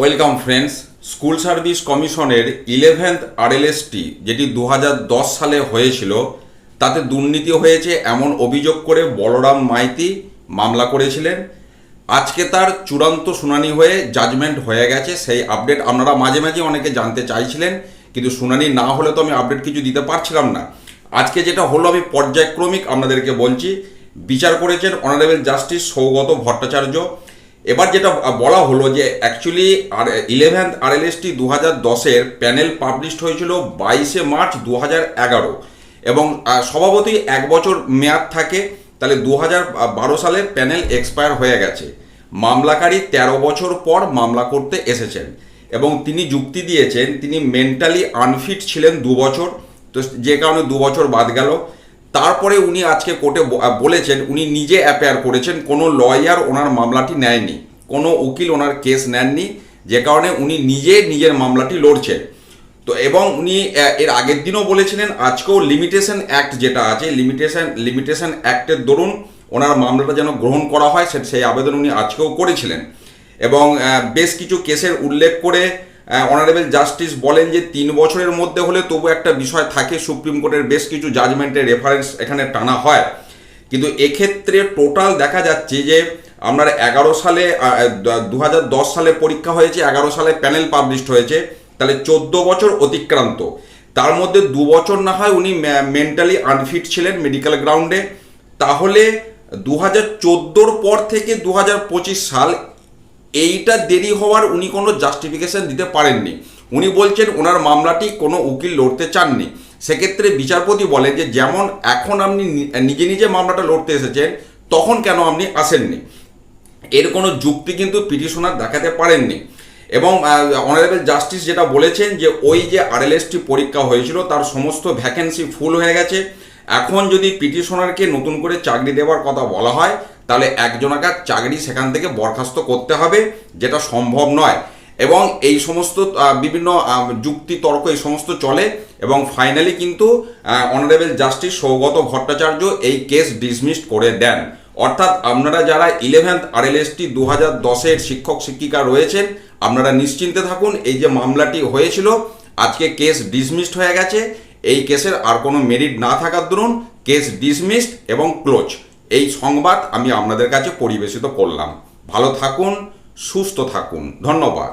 Welcome friends, school service কমিশনের eleventh RLST যেটি দু হাজার দশ সালে হয়েছিল, তাতে দুর্নীতি হয়েছে এমন অভিযোগ করে বলরাম মাইতি মামলা করেছিলেন। আজকে তার চূড়ান্ত শুনানি হয়ে জাজমেন্ট হয়ে গেছে, সেই আপডেট আপনারা মাঝে মাঝে অনেকে জানতে চাইছিলেন, কিন্তু শুনানি না হলে তো আমি আপডেট কিছু দিতে পারছিলাম না। আজকে যেটা হলো, আমি পর্যায়ক্রমিক আপনাদেরকে বলছি, বিচার করেছেন অনারেবল জাস্টিস সৌগত ভট্টাচার্য। এবার যেটা বলা হলো যে অ্যাকচুয়ালি আর ইলেভেন্থ আরএলএসটি দু হাজার দশের প্যানেল পাবলিশড হয়েছিল বাইশে মার্চ দু হাজার এগারো। এবং স্বভাবতই এক বছর মেয়াদ থাকে, তাহলে দু হাজার বারো সালে প্যানেল এক্সপায়ার হয়ে গেছে। মামলাকারী তেরো বছর পর মামলা করতে এসেছেন। এবং তিনি যুক্তি দিয়েছেন, তিনি মেন্টালি আনফিট ছিলেন দু বছর, তো যে কারণে দু বছর বাদ গেল। তারপরে উনি আজকে কোর্টে বলেছেন, উনি নিজে অ্যাপেয়ার করেছেন, কোনো লয়ার ওনার মামলাটি নেয়নি। কোনো উকিল ওনার কেস নেননি, যে কারণে উনি নিজে নিজের মামলাটি লড়ছেন। তো এবং উনি এর আগের দিনও বলেছিলেন, আজকেও লিমিটেশন অ্যাক্ট যেটা আছে লিমিটেশন লিমিটেশন অ্যাক্টের দরুন ওনার মামলাটা যেন গ্রহণ করা হয়, সে- সেই আবেদন উনি আজকেও করেছিলেন। এবং বেশ কিছু কেসের উল্লেখ করে অনারেবল জাস্টিস বলেন যে তিন বছরের মধ্যে হলে তবু একটা বিষয় থাকে সুপ্রিম কোর্টের বেশ কিছু জাজমেন্টের রেফারেন্স এখানে টানা হয়। কিন্তু এক্ষেত্রে টোটাল দেখা যাচ্ছে যে আপনার এগারো সালে দু হাজার দশ সালে পরীক্ষা হয়েছে, এগারো সালে প্যানেল পাবলিশড হয়েছে, তাহলে চোদ্দ বছর অতিক্রান্ত। তার মধ্যে দু বছর না হয় উনি মেন্টালি আনফিট ছিলেন মেডিকেল গ্রাউন্ডে তাহলে দু হাজার পর থেকে দু হাজার পঁচিশ সাল এইটা দেরি হওয়ার উনি কোনো জাস্টিফিকেশন দিতে পারেননি। উনি বলছেন ওনার মামলাটি কোনো উকিল লড়তে চাননি। সেক্ষেত্রে বিচারপতি বলেন যে, যেমন এখন আপনি নিজে নিজে মামলাটা লড়তে এসেছেন, তখন কেন আপনি আসেননি? এর কোনো যুক্তি কিন্তু পিটিশনার দেখাতে পারেননি। এবং অনারেবল জাস্টিস যেটা বলেছেন যে, ওই যে আরএলএসটি পরীক্ষা হয়েছিল, তার সমস্ত ভ্যাকেন্সি ফুল হয়ে গেছে। এখন যদি পিটিশনারকে নতুন করে চাকরি দেওয়ার কথা বলা হয়, তাহলে একজনাকার চাকরি সেখান থেকে বরখাস্ত করতে হবে, যেটা সম্ভব নয়। এবং এই সমস্ত বিভিন্ন যুক্তি তর্ক এই সমস্ত চলে। এবং ফাইনালি কিন্তু অনারেবল জাস্টিস সৌগত ভট্টাচার্য এই কেস ডিসমিসড করে দেন। অর্থাৎ আপনারা যারা ইলেভেন্থ আরএলএসটি দু হাজার দশের শিক্ষক শিক্ষিকা রয়েছেন, আপনারা নিশ্চিন্তে থাকুন, এই যে মামলাটি হয়েছিল, আজকে কেস ডিসমিসড হয়ে গেছে। এই কেসের আর কোনো মেরিট না থাকার দরুন কেস ডিসমিসড এবং ক্লোজ এই সংবাদ আমি আপনাদের কাছে পরিবেশিত করলাম। ভালো থাকুন, সুস্থ থাকুন। ধন্যবাদ।